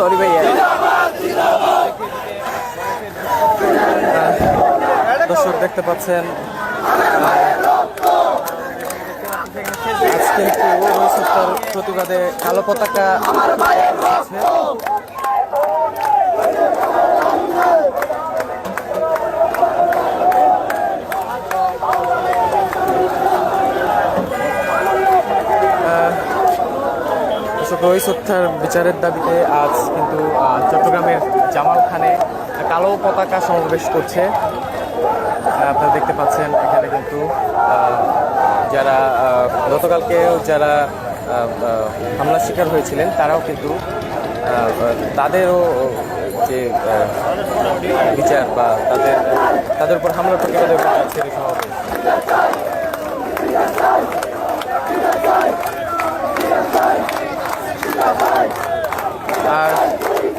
Sorry ভাইয়া। দর্শক দেখতে পাচ্ছেন আজকে হত্যার প্রতিবাদে কালো পতাকা আছে। দর্শক রইস হত্যার বিচারের দাবিতে আজ কিন্তু চট্টগ্রামের জামাল খানে কালো পতাকা সমাবেশ করছে। আপনারা দেখতে পাচ্ছেন এখানে কিন্তু যারা আহ, গতকালকে যারা হামলার শিকার হয়েছিলেন তারাও কিন্তু তাদেরও যে বিচার বা তাদের তাদের উপর হামলার প্রতিবাদে এই সমাবেশ। আর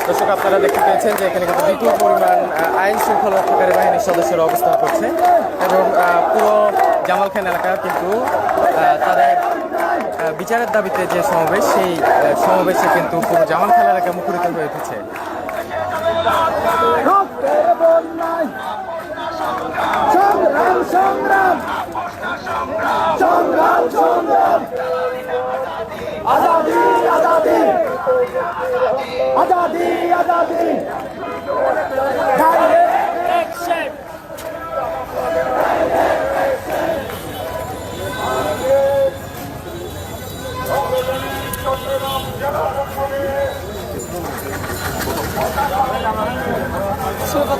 দর্শক, আপনারা দেখতে পেয়েছেন যে এখানে কিন্তু বিপুল পরিমাণ আইন শৃঙ্খলা রক্ষাকারী বাহিনীর সদস্যরা অবস্থান করছে এবং পুরো জামালখান এলাকা কিন্তু তাদের বিচারের দাবিতে যে সমাবেশ, সেই সমাবেশে কিন্তু পুরো জামালখান এলাকা মুখরিত হয়ে উঠেছে।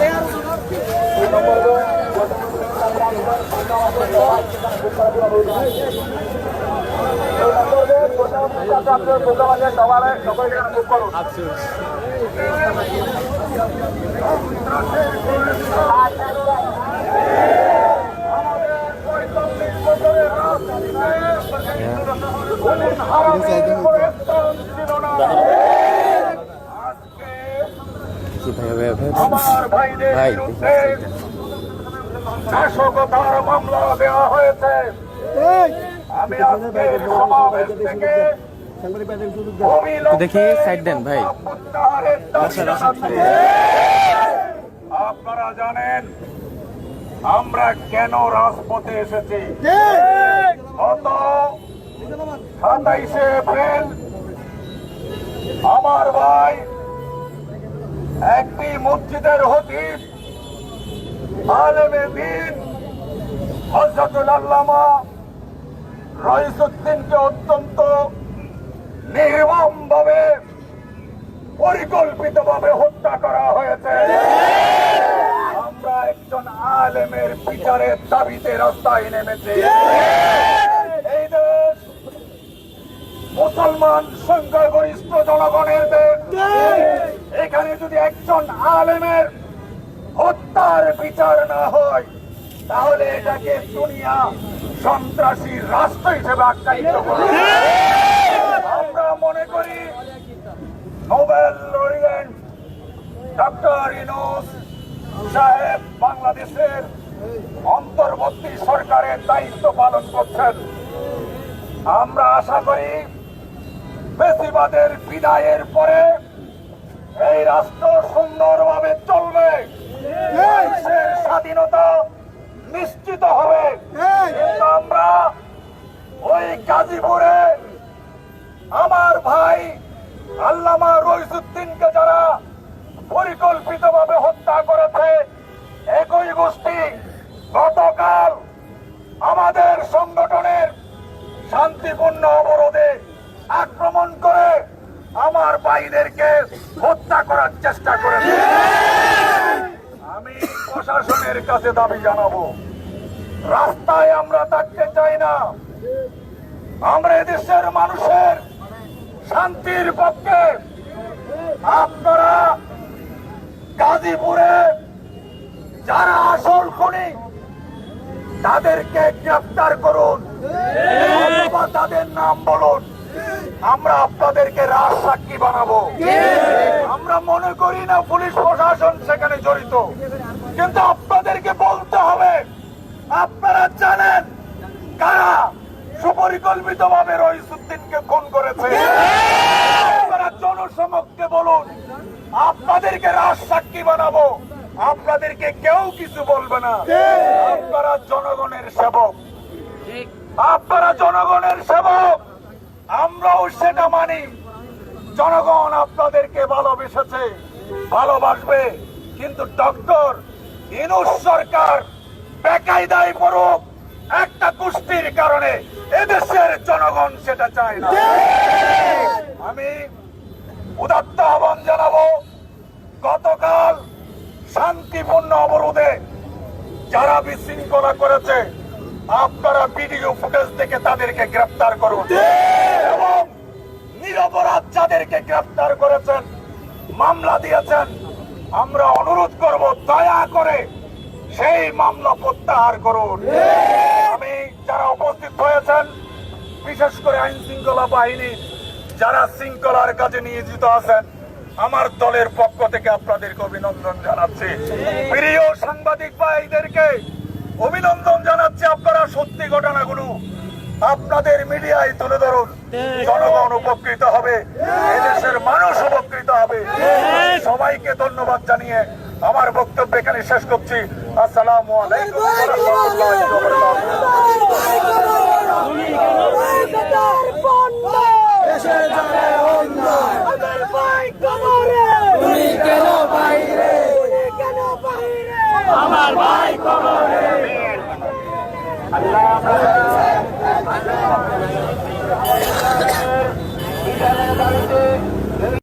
কি ভাই ভাই ভাই আমার ভাইদের ভাই বিরুদ্ধে নাশকতার মামলা দেওয়া হয়েছে। আমি আজকে সমাবেশ থেকে দেখি সাইড দেন ভাই। প্রত্যাহারের আপনারা জানেন আমরা কেন রাজপথে এসেছি? গত সাতাইশে এপ্রিল আমার ভাই মসজিদের হতিব আলেমে দিন হজরতুল আল্লামা রইসুদ্দিনকে অত্যন্ত নির্মম ভাবে পরিকল্পিত ভাবে হত্যা করা হয়েছে। আমরা একজন আলেমের বিচারের দাবিতে রাস্তায় নেমেছি। মুসলমান সংখ্যাগরিষ্ঠ জনগণের এখানে যদি একজন আলেমের হত্যার বিচার না হয়, তাহলে এটাকে দুনিয়া সন্ত্রাসী রাষ্ট্র হিসেবে আখ্যায়িত করে আমরা মনে করি নোবেল লরিয়েন্ট ডক্টর ইনোস সাহেব বাংলাদেশের অন্তর্বর্তী সরকারের দায়িত্ব পালন করছেন। আমরা আশা করি বেশিবাদের বিদায়ের পরে এই রাষ্ট্র সুন্দরভাবে চলবে। স্বাধীনতা নিশ্চিত হবে। কিন্তু আমরা ওই গাজীপুরে আমার ভাই আল্লামা রইসুদ্দিনকে যারা পরিকল্পিতভাবে হত্যা করেছে, একই গোষ্ঠী গতকাল আমাদের সংগঠনের শান্তিপূর্ণ অবরোধে আক্রমণ করে আমার ভাইদেরকে হত্যা করার চেষ্টা করেছে আমি প্রশাসনের কাছে দাবি জানাব, রাস্তায় আমরা থাকতে চাই না। আমরা এদেশের মানুষের শান্তির পক্ষে আপনারা গাজীপুরে যারা আসল খুনি, তাদেরকে গ্রেফতার করুন তাদের নাম বলুন। আমরা আপনাদেরকে রাজ সাক্ষী বানাবো। আমরা মনে করি না পুলিশ প্রশাসন সেখানে জড়িত। কিন্তু আপনাদেরকে বলতে হবে, আপনারা জানেন কারা সুপরিকল্পিত ভাবে রহিসুদ্দিনকে খুন করেছে? আপনারা জনসমক্ষে বলুন, আপনাদেরকে রাজ সাক্ষী বানাবো। আপনাদেরকে কেউ কিছু বলবে না। আপনারা জনগণের সেবক। আপনারা জনগণের সেবক। আমরাও সেটা মানি। জনগণ আপনাদেরকে ভালোবেসেছে ভালোবাসবে কিন্তু ডক্টর ইনুস সরকার বেকায়দায় পড়ুক একটা কুষ্টির কারণে এদেশের জনগণ সেটা চায় না। আমি উদাত্ত আহ্বান জানাব গতকাল শান্তিপূর্ণ অবরোধে যারা বিশৃঙ্খলা করেছে আপনারা ভিডিও ফুটেজ দেখে তাদেরকে গ্রেফতার করুন। এবং নিরপরাধ যাদেরকে গ্রেফতার করেছেন, মামলা দিয়েছেন, আমরা অনুরোধ করব, দয়া করে সেই মামলা প্রত্যাহার করুন। আমি যারা উপস্থিত হয়েছেন, বিশেষ করে আইন শৃঙ্খলা বাহিনী, যারা শৃঙ্খলার কাজে নিয়োজিত আছেন, আমার দলের পক্ষ থেকে আপনাদেরকে অভিনন্দন জানাচ্ছি। প্রিয় সাংবাদিক ভাইদেরকে অভিনন্দন জানাচ্ছি আপনারা সত্যি ঘটনাগুলো। আপনাদের মিডিয়ায় তুলে ধরুন। জনগণ উপকৃত হবে এদেশের মানুষ উপকৃত হবে। সবাইকে ধন্যবাদ জানিয়ে আমার বক্তব্য এখানে শেষ করছি। আসসালাম আলাইকুম